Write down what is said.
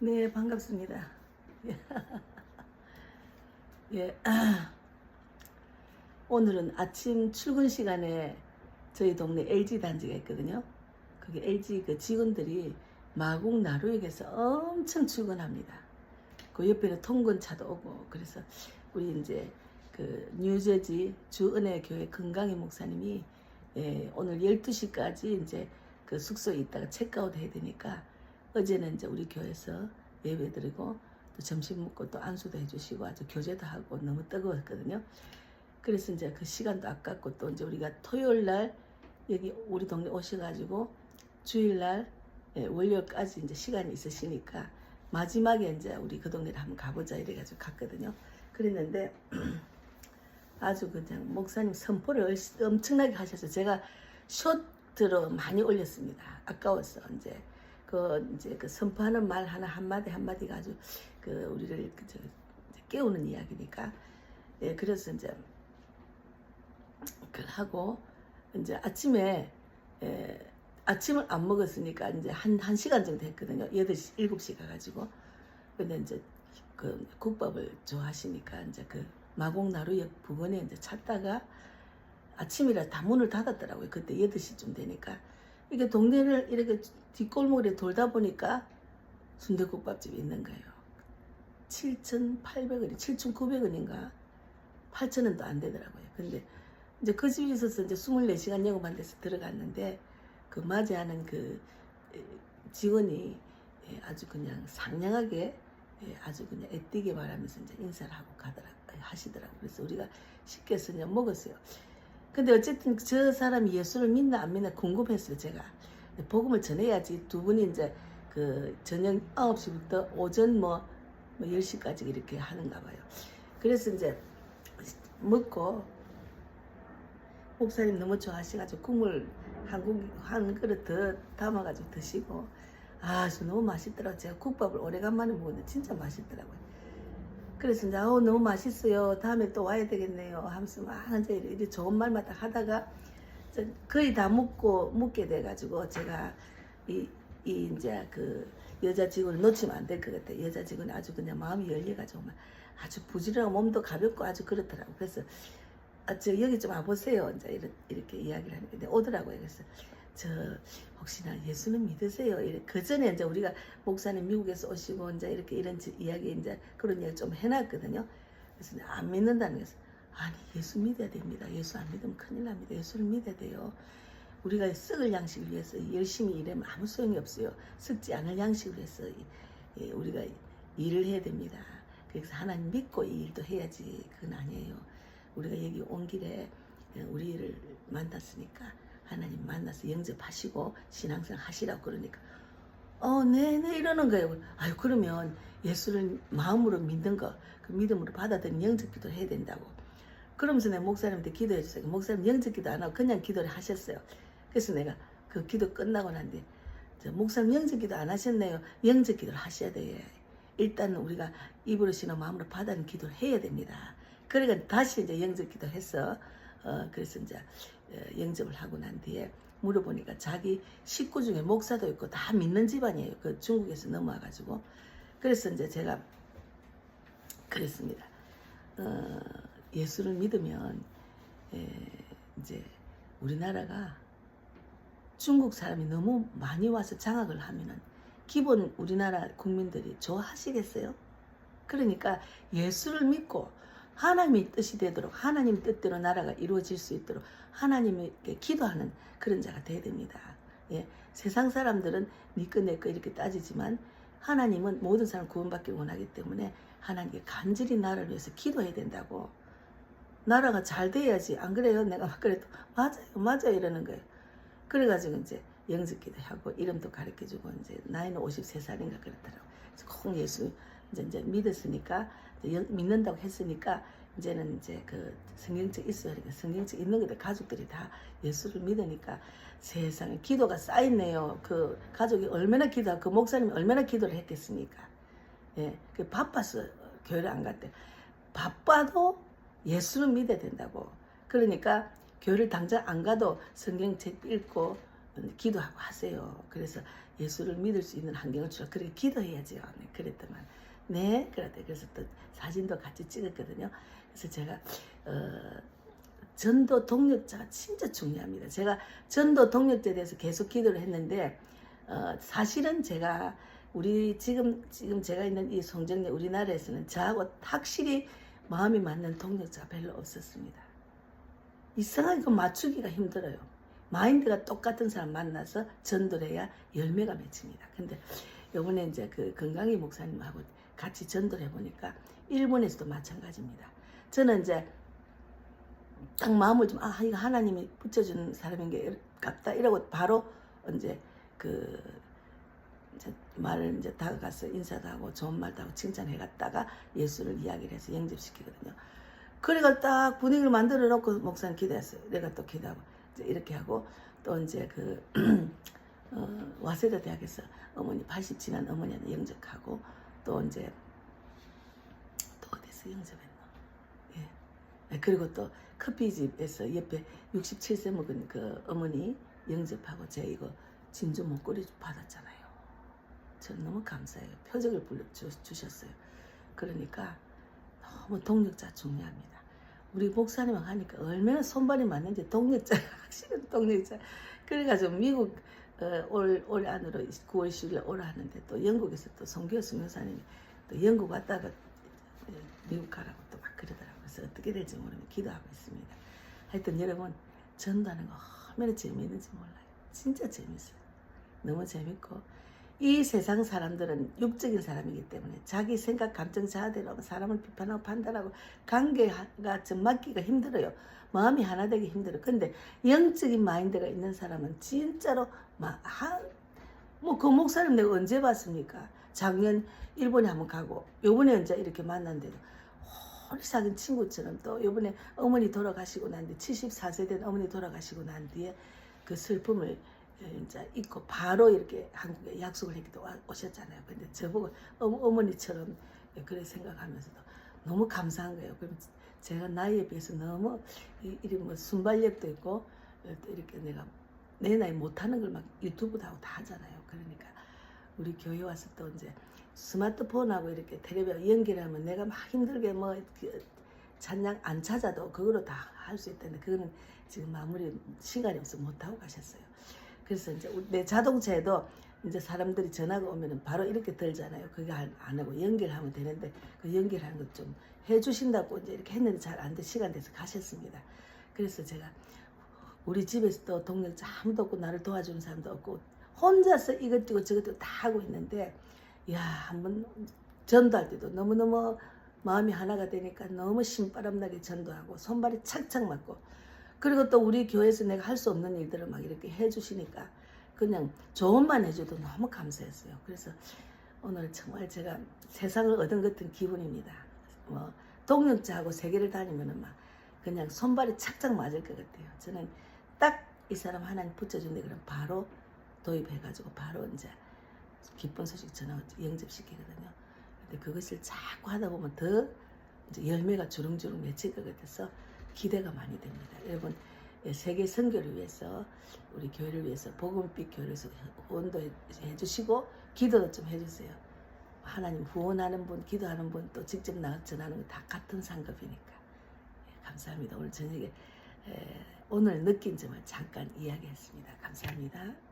네, 반갑습니다. 예. 오늘은 아침 출근 시간에 저희 동네 LG 단지가 있거든요. 거기 LG 그 직원들이 마곡 나루역에서 엄청 출근합니다. 그 옆에는 통근차도 오고 그래서 우리 이제 그 뉴저지 주은혜 교회 건강희 목사님이 예, 오늘 12시까지 이제 그 숙소에 있다가 체크아웃 해야 되니까 어제는 이제 우리 교회에서 예배 드리고 또 점심 먹고 또 안수도 해주시고 아주 교제도 하고 너무 뜨거웠거든요. 그래서 이제 그 시간도 아깝고 또 이제 우리가 토요일 날 여기 우리 동네 오셔가지고 주일 날 예, 월요일까지 이제 시간이 있으시니까 마지막에 이제 우리 그 동네를 한번 가보자 이래가지고 갔거든요. 그랬는데 아주 그냥 목사님 선포를 얼- 엄청나게 하셔서 제가 쇼트로 많이 올렸습니다. 아까워서 이제 그 이제 그 선포하는 말 하나 한마디 한마디가 아주 그 우리를 그 저, 이제 깨우는 이야기니까 예 그래서 이제 그 하고 이제 아침에 예, 아침을 안 먹었으니까 이제 한, 한 시간 정도 했거든요. 8시, 7시 가가지고. 근데 이제 그 국밥을 좋아하시니까 이제 그 마곡나루역 부근에 이제 찾다가 아침이라 다 문을 닫았더라고요. 그때 8시쯤 되니까. 이게 동네를 이렇게 뒷골목에 돌다 보니까 순대국밥집이 있는 거예요. 7,800원이, 7,900원인가? 8,000원도 안 되더라고요. 근데 이제 그 집에 있어서 이제 24시간 영업한 데서 들어갔는데 그 맞이하는 그 에, 직원이 예, 아주 그냥 상냥하게 예, 아주 그냥 애띠게 말하면서 이제 인사를 하고 가더라 하시더라고 그래서 우리가 쉽게 그냥 먹었어요. 근데 어쨌든 저 사람이 예수를 믿나 안 믿나 궁금했어요 제가 복음을 전해야지 두 분이 이제 그 저녁 9시부터 오전 뭐, 뭐 10시까지 이렇게 하는가 봐요. 그래서 이제 먹고 목사님 너무 좋아하셔가지고 국물 한국 한 그릇 더 담아가지고 드시고 아, 저 너무 맛있더라고. 제가 국밥을 오래간만에 먹었는데 진짜 맛있더라고요. 이제 어, 너무 맛있어요. 다음에 또 와야 되겠네요. 하면서 막 이제 이렇게 좋은 말만 딱 하다가 거의 다 묵고 묵게 돼가지고 제가 이, 이 이제 그 여자 직원을 놓치면 안 될 것 같아요. 여자 직원이 아주 그냥 마음이 열려가지고 막 아주 부지런하고 몸도 가볍고 아주 그렇더라고. 그래서 아, 저 여기 좀 와보세요. 이제 이렇게, 이야기를 근데 오더라고요. 그래서 저 혹시나 예수는 믿으세요? 그 전에 이제 우리가 목사님 미국에서 오시고 이제 이렇게 이런 지- 이야기 이제 그런 이야기 좀 해놨거든요. 그래서 안 믿는다는 거서 아니 예수 믿어야 됩니다. 예수 안 믿으면 큰일 납니다. 예수를 믿어야 돼요. 우리가 썩을 양식을 위해서 열심히 일하면 아무 소용이 없어요. 썩지 않을 양식을 위해서 이- 이 우리가 일을 해야 됩니다. 그래서 하나님 믿고 이 일도 해야지 그건 아니에요. 우리가 여기 온 길에 우리를 만났으니까 하나님 만나서 영접하시고 신앙생활 하시라고 그러니까 어, 네 네 이러는 거예요. 아유 그러면 예수를 마음으로 믿는 거, 그 믿음으로 받아들인 영접기도 해야 된다고. 그러면서 내가 목사님한테 기도해 주세요. 목사님 영접기도 안 하고 그냥 기도를 하셨어요. 그래서 내가 그 기도 끝나고 난뒤 저 목사님 영접기도 안 하셨네요. 영접기도를 하셔야 돼요. 일단 우리가 입으로 신어 마음으로 받아는 기도를 해야 됩니다. 그러니까 다시 이제 영접기도 했어. 어, 그래서 이제 어, 영접을 하고 난 뒤에 물어보니까 자기 식구 중에 목사도 있고 다 믿는 집안이에요. 그 중국에서 넘어와가지고. 그래서 이제 제가 그랬습니다. 어, 예수를 믿으면 에, 이제 우리나라가 중국 사람이 너무 많이 와서 장악을 하면은 기본 우리나라 국민들이 좋아하시겠어요? 그러니까 예수를 믿고 하나님의 뜻이 되도록 하나님 뜻대로 나라가 이루어질 수 있도록 하나님에게 기도하는 그런 자가 돼야 됩니다. 예, 세상 사람들은 니꺼 내꺼 이렇게 따지지만 하나님은 모든 사람 구원받기 원하기 때문에 하나님께 간절히 나라를 위해서 기도해야 된다고. 나라가 잘 돼야지. 안 그래요? 내가 막 그래도 맞아요, 맞아요 이러는 거예요. 그래가지고 이제 영접기도 하고 이름도 가르쳐주고 이제 나이는 53살인가 그렇더라고. 그래서 콩 예수 이제 이제 믿었으니까 이제 영- 믿는다고 했으니까 이제는 이제 그 성경책 있어야 되니까 성경책 있는 거들 가족들이 다 예수를 믿으니까 세상에 기도가 쌓였네요. 그 가족이 얼마나 기도, 그 목사님이 얼마나 기도를 했겠습니까? 예, 그 바빠서 교회를 안 갔대. 바빠도 예수를 믿어야 된다고. 그러니까 교회를 당장 안 가도 성경책 읽고 기도하고 하세요. 그래서 예수를 믿을 수 있는 환경을 주라. 그렇게 기도해야지요. 네, 그랬더만 네 그랬대. 그래서 또 사진도 같이 찍었거든요. 그래서 제가 어, 전도 동력자가 진짜 중요합니다. 제가 전도 동력자에 대해서 계속 기도를 했는데 어, 사실은 제가 우리 지금 지금 제가 있는 이 송정리 우리나라에서는 저하고 확실히 마음이 맞는 동력자가 별로 없었습니다. 이상하게 그 맞추기가 힘들어요. 마인드가 똑같은 사람 만나서 전도를 해야 열매가 맺힙니다. 근데 요번에 이제 그 건강희 목사님하고 같이 전도를 해보니까 일본에서도 마찬가지입니다. 저는 이제 딱 마음을 좀, 아, 이거 하나님이 붙여주는 사람인 게 같다. 이러고 바로 이제 그 이제 말을 이제 다가가서 인사도 하고 좋은 말도 하고 칭찬해 갔다가 예수를 이야기를 해서 영접시키거든요. 그래가 딱 분위기를 만들어 놓고 목사님 기도했어요. 내가 또 기도하고 이제 이렇게 하고 또 이제 그 어, 와세다 대학에서 어머니 80 지난 어머니한테 영접하고 또 이제 또 어디서 영접했나? 예. 네, 그리고 또 커피집에서 옆에 67세 먹은 그 어머니 영접하고 제 이거 진주 목걸이 받았잖아요. 저는 너무 감사해요. 표적을 불러 주셨어요. 그러니까 너무 동력자 중요합니다. 우리 목사님하고 하니까 얼마나 손발이 맞는지 동력자, 확실히 동력자. 그래가지고 미국 어, 올, 올 안으로 9월 10일 오라 하는데 또 영국에서 또 송교수 목사님이 또 영국 왔다가 미국 가라고 또 막 그러더라고요. 그래서 어떻게 될지 모르면 기도하고 있습니다. 하여튼 여러분 전도하는 거 얼마나 재미있는지 몰라요. 진짜 재밌어요. 너무 재밌고 이 세상 사람들은 육적인 사람이기 때문에 자기 생각 감정 자아대로 사람을 비판하고 판단하고 관계가 좀 맞기가 힘들어요. 마음이 하나 되기 힘들어. 근데 영적인 마인드가 있는 사람은 진짜로 막 한 뭐그 목사님 내가 언제 봤습니까? 작년 일본에 한번 가고 요번에 이제 이렇게 만났는데도 오래 사귄 친구처럼 또 요번에 어머니 돌아가시고 난뒤 74세 된 어머니 돌아가시고 난 뒤에 그 슬픔을 이제 잊고 바로 이렇게 한국에 약속을 했기도 와- 오셨잖아요. 근데 저보고 어머, 어머니처럼 그래 생각하면서도 너무 감사한 거예요. 그럼 제가 나이에 비해서 너무 이- 이리 뭐 순발력도 있고 또 이렇게 내가 내 나이 못하는 걸 막 유튜브도 하고 다 하잖아요. 그러니까 우리 교회 와서 또 이제 스마트폰하고 이렇게 텔레비전 연결하면 내가 막 힘들게 뭐그 찬양 안 찾아도 그거로 다 할 수 있다는데 그거는 지금 마무리 시간이 없어 못 하고 가셨어요. 그래서 이제 내 자동차에도 이제 사람들이 전화가 오면은 바로 이렇게 들잖아요. 그게 안, 안 하고 연결하면 되는데 그 연결하는 것 좀 해주신다고 이제 이렇게 했는데 잘 안 돼 시간 돼서 가셨습니다. 그래서 제가 우리 집에서 또 동력자 아무도 없고 나를 도와주는 사람도 없고 혼자서 이것저것 저것도 다 하고 있는데 야 한번 전도할 때도 너무너무 마음이 하나가 되니까 너무 신바람나게 전도하고 손발이 착착 맞고 그리고 또 우리 교회에서 내가 할 수 없는 일들을 막 이렇게 해주시니까 그냥 조언만 해줘도 너무 감사했어요. 그래서 오늘 정말 제가 세상을 얻은 것 같은 기분입니다. 뭐 동력자하고 세계를 다니면은 막 그냥 손발이 착착 맞을 것 같아요. 저는 딱 이 사람 하나님 붙여준데 그럼 바로 도입해가지고 바로 이제 기쁜 소식 전하고 영접시키거든요. 근데 그것을 자꾸 하다 보면 더 열매가 주렁주렁 맺힐 것 같아서 기대가 많이 됩니다. 여러분 예, 세계 선교를 위해서 우리 교회를 위해서 복음빛 교회에서 후원도 해- 해주시고 기도도 좀 해주세요. 하나님 후원하는 분, 기도하는 분 또 직접 나가 전하는 거다 같은 상급이니까 예, 감사합니다. 오늘 저녁에 에, 오늘 느낀 점을 잠깐 이야기했습니다. 감사합니다.